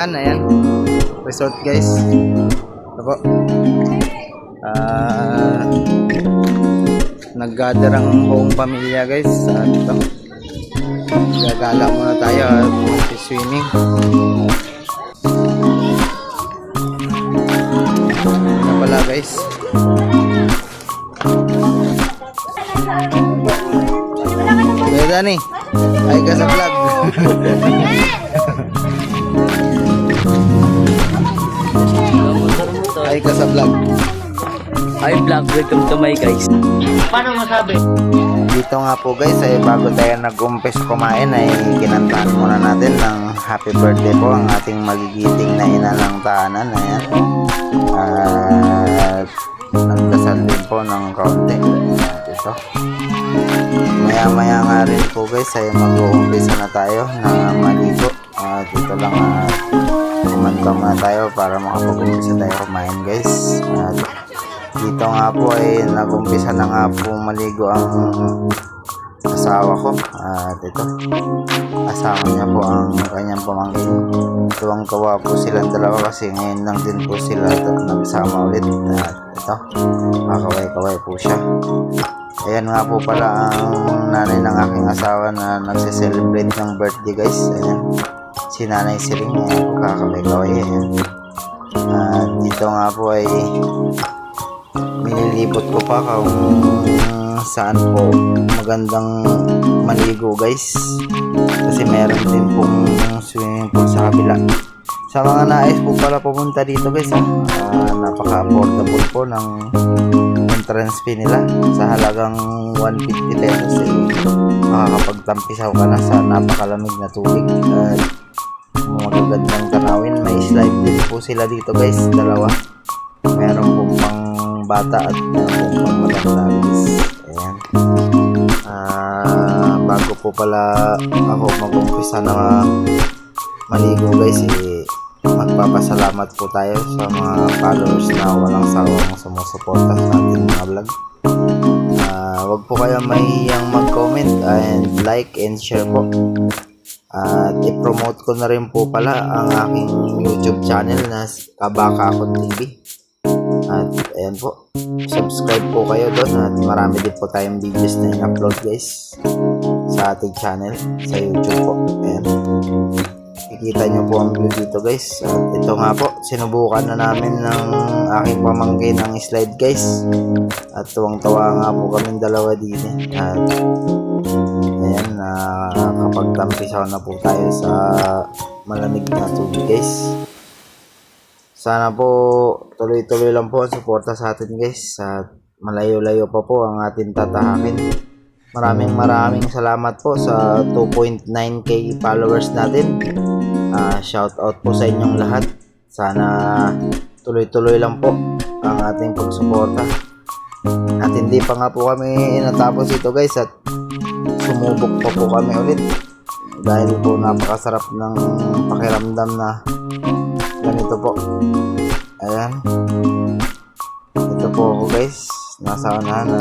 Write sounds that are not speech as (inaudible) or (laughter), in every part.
Ayan, ayan. Resort guys. Ito po. Ah, nag-gather ang buong pamilya guys. At ito. Gagala muna tayo at swimming. Ito pala guys. Kuya Dani, ay ka sa vlog. (laughs) ay ka sa vlog. Hi vlog, welcome to my guys. Paano masabi? Dito nga po guys, ay bago tayo nag-umpis kumain ay kinantahan muna natin ng happy birthday po ang ating magigiting na ina ng tahanan. Ayan. At nagdasal din po ng kaunti. Ito. Maya maya nga rin po guys ay mag-uumpisa na tayo na maligo. At ito lang at kumanta muna tayo para makapag-umpisa tayo kumain guys. At dito nga po ay nag-umpisa na nga po maligo ang asawa ko. At ito asawa niya po ang kanyang pamangkin. Tuwang tuwa po silang dalawa kasi ngayon lang din po sila nagsama ulit. At ito makaway-kaway po siya. Ayan nga po pala ang nanay ng aking asawa na nagse-celebrate ng birthday guys. Ayan si nanay siring po kakaway-kaway ayan at dito nga po ay nililipot ko pa kung saan po magandang maligo guys. Kasi meron din pong swimming pool sa kabila. Sa mga nais po pala pumunta dito guys ah, ah, napaka affordable po ng entrance fee nila. Sa halagang 150 pesos eh, makakapagtampisaw ka na sa napakalamig na tubig. At magagandang tanawin. May slide din po sila dito guys dalawa. Meron pong pang bata at meron pong pang matanda guys ayan. Ah bago po pala ako mag-umpisa na maligo guys eh magpapasalamat po tayo sa mga followers na walang sawang sumusuporta sa ating mga vlog. Ah, wag po kayong mahihiyang mag-comment and like and share po at i-promote ko na rin po pala ang aking YouTube channel na Kabaka Akon TV. At ayan po, subscribe po kayo doon at marami din po tayong videos na in-upload guys sa ating channel sa YouTube po. Ayan. Kikita nyo po ang view dito guys. At ito nga po, sinubukan na namin ng aking pamangkin ng slide guys. At tuwang-tawa nga po kami dalawa dito. At Ayan, nakakapagtampisaw na po tayo sa malamig na tubig guys. Sana po tuloy-tuloy lang po ang suporta sa atin guys. At malayo-layo pa po ang ating tatahakin. Maraming maraming salamat po sa 2.9k followers natin. Ah, shout out po sa inyong lahat. Sana tuloy-tuloy lang po ang ating pagsuporta. At hindi pa nga po kami natapos ito guys at sumubok pa po kami ulit. Dahil po napakasarap ng pakiramdam na ganito po. Ayan. Ito po ako guys. Nasa unahan na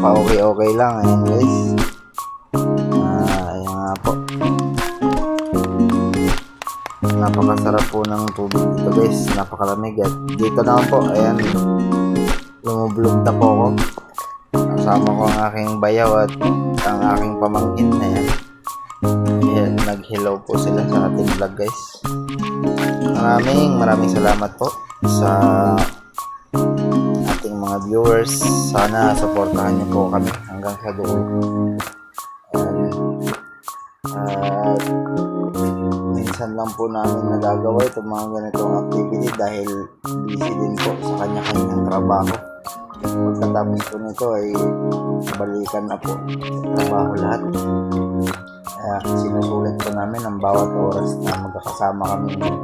pa okay okay lang. Ayan guys. Ah, ayan nga po. Napakasarap po ng tubig dito guys. Napakalamig. At dito naman po ayan. Lumublog na po ako kasama ko ang aking bayaw at ang aking pamangkin na yan. Ayan, nag-hello po sila sa ating vlog guys. Maraming maraming salamat po sa ating mga viewers. Sana supportahan niyo po kami hanggang sa dulo. At minsan lang po namin nagagawa itong mga ganitong activity dahil busy din po sa kanya-kanyang trabaho pagkatapos po nito ay balikan na po trabaho lahat. Kaya sinusulit po namin ang bawat oras na magkakasama kami ng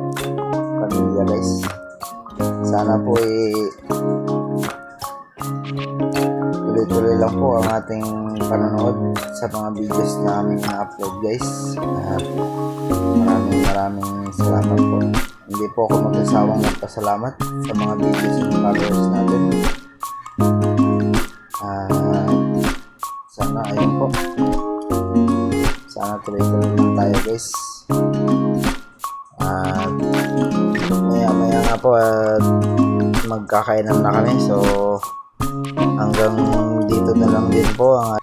pamilya guys. Sana po ay tuloy-tuloy lang po ang ating panonood sa mga videos na aming na-upload guys. At maraming maraming salamat po. Hindi po ako magsasawang magpasalamat sa mga videos ng followers natin Ah, sana ayun po. Sana tuloy-tuloy lang tayo guys. At maya maya nga po at magkakainan na kami. So hanggang dito na lang din po ang